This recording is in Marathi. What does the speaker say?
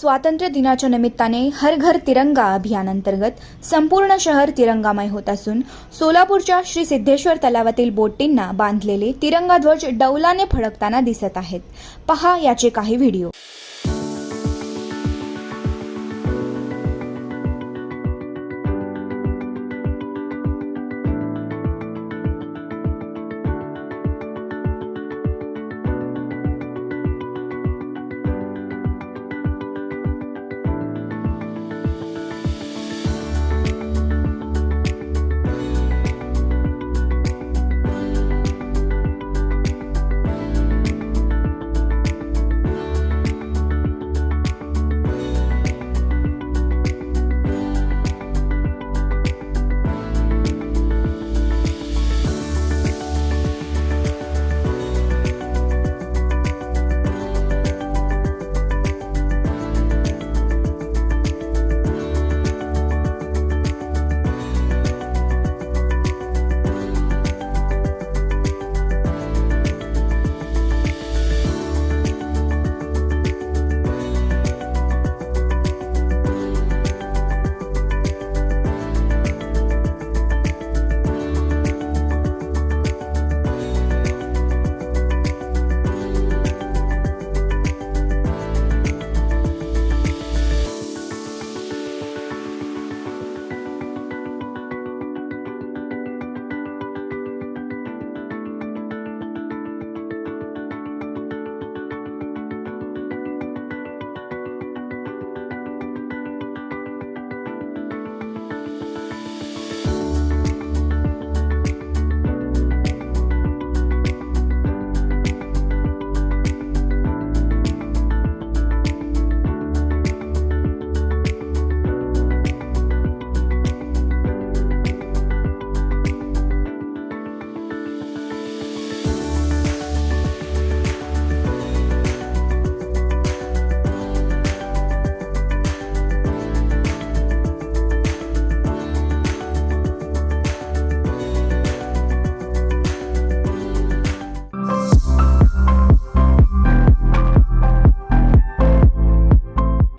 स्वातंत्र्य दिनाच्या निमित्ताने हर घर तिरंगा अभियानांतर्गत संपूर्ण शहर तिरंगामय होत असून सोलापूरच्या श्री सिद्धेश्वर तलावातील बोटींना बांधलेले तिरंगा ध्वज डौलाने फडकताना दिसत आहेत. पहा याचे काही व्हिडिओ.